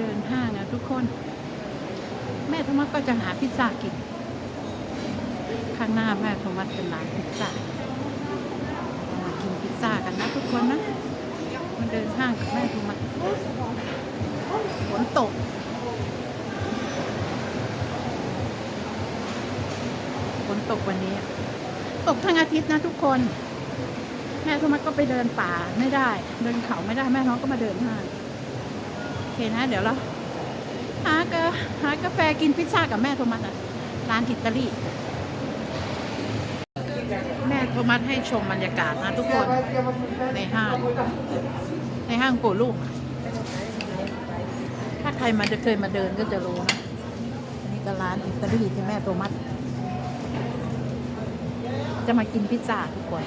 เดินห้างนะทุกคน แม่โทมัสก็จะหาพิซซ่ากิน ข้างหน้าแม่โทมัสเป็นร้านพิซซ่ามากินพิซซ่ากันนะทุกคนนะมาเดินห้างกับแม่โทมัสฝนตกฝนตกวันนี้ ตกทั้งอาทิตย์นะทุกคนแม่โทมัสก็ไปเดินป่าไม่ได้ เดินเขาไม่ได้แม่ท้องก็มาเดินห้าง นะ เดี๋ยวเราหากาหากาแฟกินพิซซ่ากับแม่โทมัสอะ ร้านอิตาลีแม่โทมัสให้ชมบรรยากาศนะทุกคนในห้าง ในห้างโกลูก ถ้าใครมาจะเคยมาเดินก็จะรู้นะนี่ก็ร้านอิตาลีที่แม่โทมัสจะมากินพิซซ่าทุกคน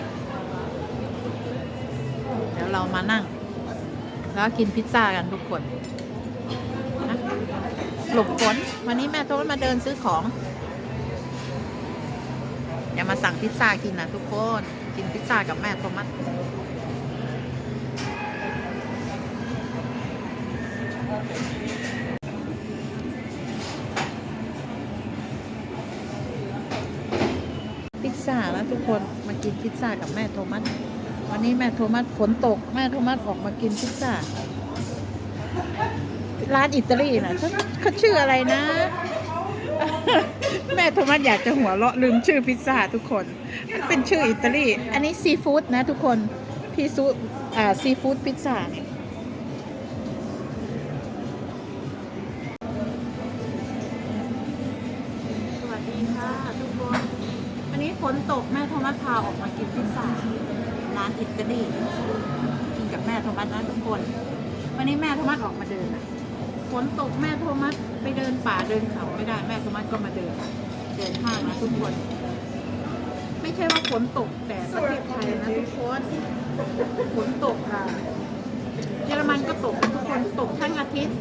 เดี๋ยวเรามานั่ง แล้วกินพิซซ่ากันทุกคน หลบฝนวันนี้แม่โทษมาเดินซื้อของอย่ามาสั่งพิซซ่ากินนะทุกคน กินพิซซ่ากับแม่โทมัสพิซซ่าแล้วทุกคนมากินพิซซ่ากับแม่โทมัสวันนี้แม่โทมัสฝนตก แม่โทมัสออกมากินพิซซ่า ร้านอิตาลีนะเขาเขาชื่ออะไรนะ แม่โทมัสอยากจะหัวเราะลืมชื่อพิซซ่าทุกคน มันเป็นชื่ออิตาลี อันนี้ซีฟู้ดนะทุกคนพีซูอ่าซีฟู้ดพิซซ่าสวัสดีค่ะทุกคน วันนี้ฝนตกแม่โทมัสพาออกมากินพิซซ่าร้านอิตาลีกินกับแม่โทมัสนะทุกคน วันนี้แม่โทมัสออกมาเดินอะ ฝนตกแม่โทมัสไปเดินป่าเดินเขาไม่ได้ แม่โทมัสก็มาเดิน เดินห้างนะทุกคน ไม่ใช่ว่าฝนตกแต่ประเทศไทยนะทุกคนฝนตกค่ะเยอรมันก็ตกทุกคนตกทั้งอาทิตย์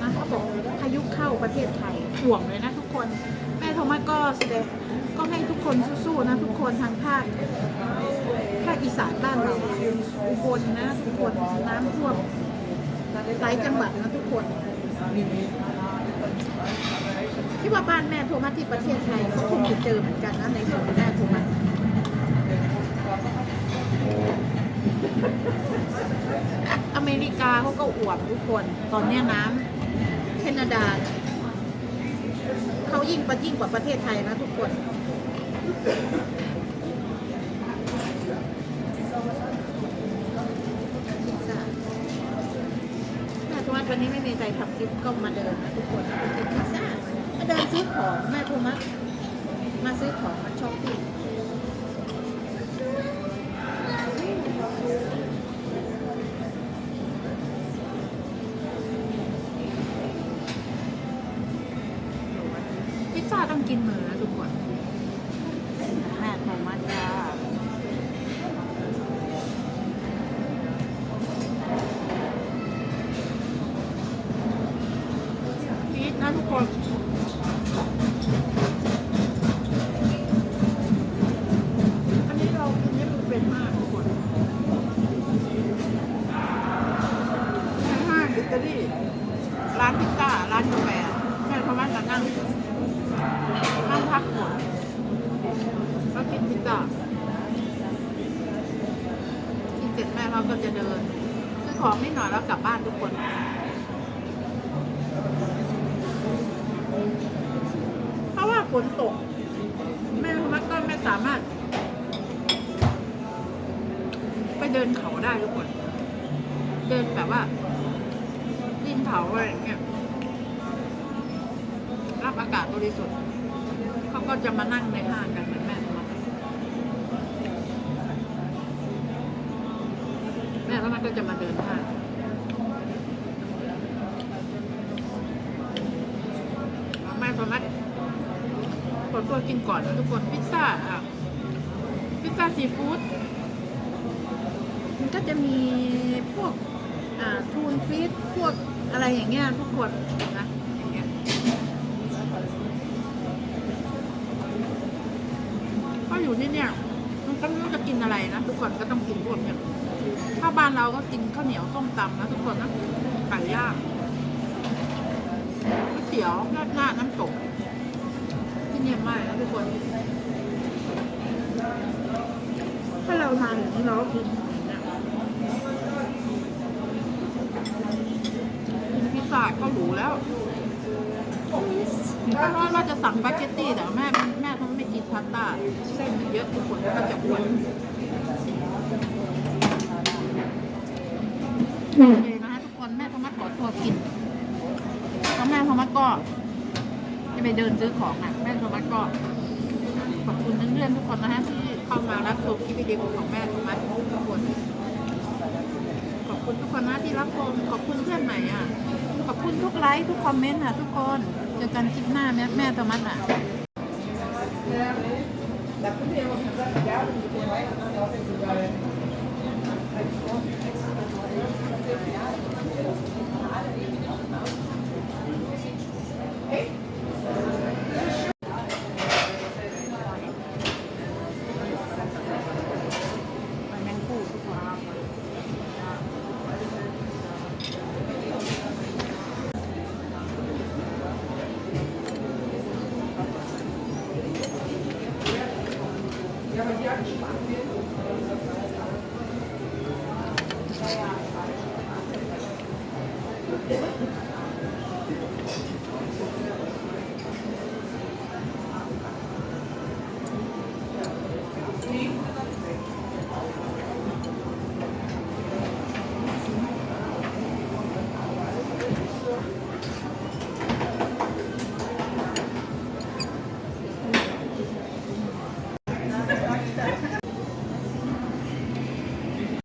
นะเขาบอกพายุเข้าประเทศไทยห่วงเลยนะทุกคน แม่โทมัสก็แสดงก็ให้ทุกคนสู้ๆนะทุกคนทางภาคภาคอีสานบ้านเราอุบลนะทุกคนน้ำท่วม หลายจังหวัดนะทุกคนที่ว่าบ้านแม่โทรมาที่ประเทศไทยก็คงจะเจอเหมือนกันนะในส่วนของแม่โทรมาอเมริกาเขาก็อวดทุกคน ตอนเนี้ยน้ำแคนาดา เขายิ่งประยิ่งกว่าประเทศไทยนะทุกคน พิซซ่าแม่โทมัส วันนี้ไม่มีใครทำคลิปก็มาเดินนะทุกคนมากินพิซซ่ามาเดินซื้อของแม่โทมัสมาซื้อของมาช้อปปิ้งพิซซ่าต้องกินมือนะทุกคน ทุกคนอันนี้เรากินนี่มันเป็นมากทุกคนห้างอิตาลีร้านพิซซ่าร้านกาแฟแม่เขามาจะนั่งนั่งพักผ่อนแล้วกินพิซซ่ากินเสร็จแม่เราก็จะเดินซื้อของนิดหน่อยแล้วกลับบ้านทุกคน เพราะว่า ฝนตก แม่มัดก็ไม่สามารถ ไปเดินเขาได้ทุกคน เดินแบบว่าดินเขาอะไรอย่างเงี้ยรับอากาศบริสุทธิ์เขาก็จะมานั่งในห้างกันเหมือนแม่มัดแม่มัดก็จะมาเดินห้างแม่โทมัส ขอตัวกินก่อนนะทุกคน พิซซ่าอะพิซซ่าซีฟู้ดมันก็จะมีพวกอ่าทูนฟิชพวกอะไรอย่างเงี้ยทุกคนนะอย่างเงี้ยก็อยู่ที่เนี่ยมันก็ไม่รู้จะกินอะไรนะทุกคนก็ต้องกินพวกเนี้ยถ้าบ้านเราก็กินข้าวเหนียวส้มตำนะทุกคนนะไก่ย่างก๋วยเตี๋ยวราดหน้าน้ำตก เนียมมากนะทุกคน ถ้าเราทานอย่างนี้เราก็กินอย่างเงี้ยกินพิซซ่าก็หรูแล้วเพราะว่าเราจะสั่งสปาเกตตี้แต่ว่าแม่แม่เขาไม่กินพาสต้าเส้นมันเยอะทุกคนก็จะอ้วนโอเคนะคะทุกคนแม่โทมัสขอตัวกินแล้วแม่โทมัสก็จะ ไปเดินซื้อของอะแม่โทมัสก็ขอบคุณเพื่อนๆทุกคนนะฮะที่เข้ามารับชมคลิปวิดีโอของแม่โทมัสทุกคนขอบคุณทุกคนนะที่รับชมขอบคุณเพื่อนใหม่อะขอบคุณทุกไลค์ทุกคอมเมนต์ค่ะทุกคนเจอกันคลิปหน้าแม่แม่โทมัสอะแม